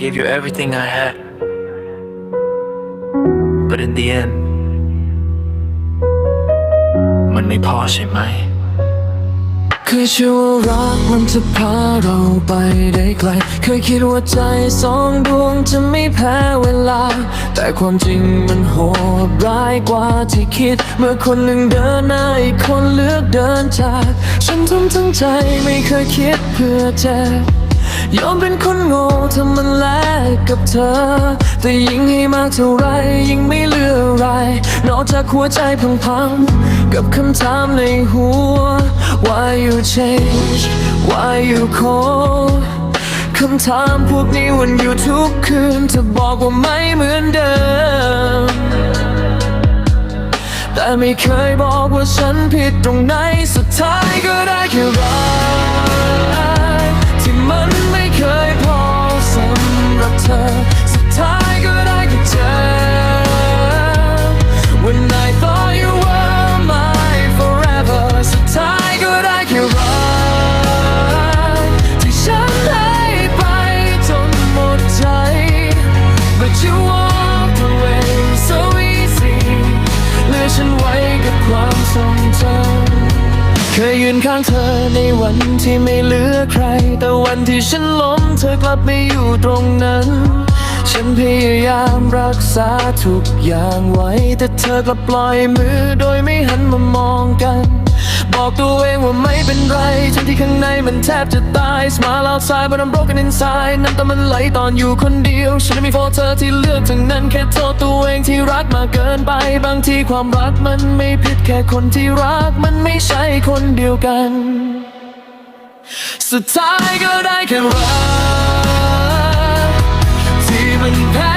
gave you everything I had. But in the end, มันไม่พอใช่ไหม เคยเชื่อว่ารักมันจะพาเราไปได้ไกล เคยคิดว่าใจสองดวงจะไม่แพ้เวลา แต่ความจริงมันโหดร้ายกว่าที่คิด เมื่อคนหนึ่งเดินหน้าอีกคนเลือกเดินจาก ฉันทุ่มทั้งใจไม่เคยคิดเพื่อจะ ยอมเป็นคนโง่ถ้ามันแลกกับเธอ แต่ยิ่งให้มากเท่าไรยิ่งไม่เหลืออะไร นอกจากหัวใจพังๆ กับคำถามในหัว Why you change Why you cold คำถามพวกนี้วนอยู่ทุกคืนเธอบอกว่าไม่เหมือนเดิม แต่ไม่เคยบอกว่าฉันผิดตรงไหนสุดท้ายก็ได้แค่รัก เธอในวันที่ไม่เหลือใคร แต่วันที่ฉันล้มเธอกลับไม่อยู่ตรงนั้น ฉันพยายามรักษาทุกอย่างไว้ แต่เธอกลับปล่อยมือโดยไม่หันมามองกัน บอกตัวเองว่าไม่เป็นไรทั้งที่ข้างในมันแทบจะตาย Smile outside but I'm broken inside น้ำตามันไหลตอนอยู่คนเดียว ฉันไม่มี for เธอที่เลือกทั้งนั้นแค่โทษตัวเองที่รักมากเกินไป บางทีความรักมันไม่ผิดแค่คนที่รักมันไม่ใช่คนเดียวกัน สุดท้ายก็ได้แค่รักที่มันแพ้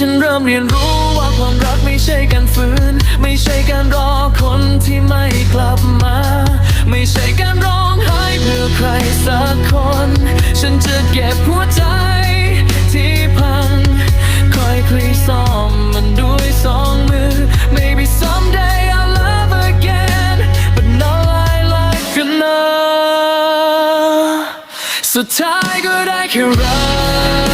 ฉันเริ่มเรียนรู้ว่าความรักไม่ใช่การฝืน ไม่ใช่การรอคนที่ไม่กลับมา ไม่ใช่การร้องไห้เพื่อใครสักคน ฉันจะเก็บหัวใจที่พัง คอยคลี่ซ่อมมันด้วยสองมือ Maybe someday I'll love again but now I like enough สุดท้ายก็ได้แค่รัก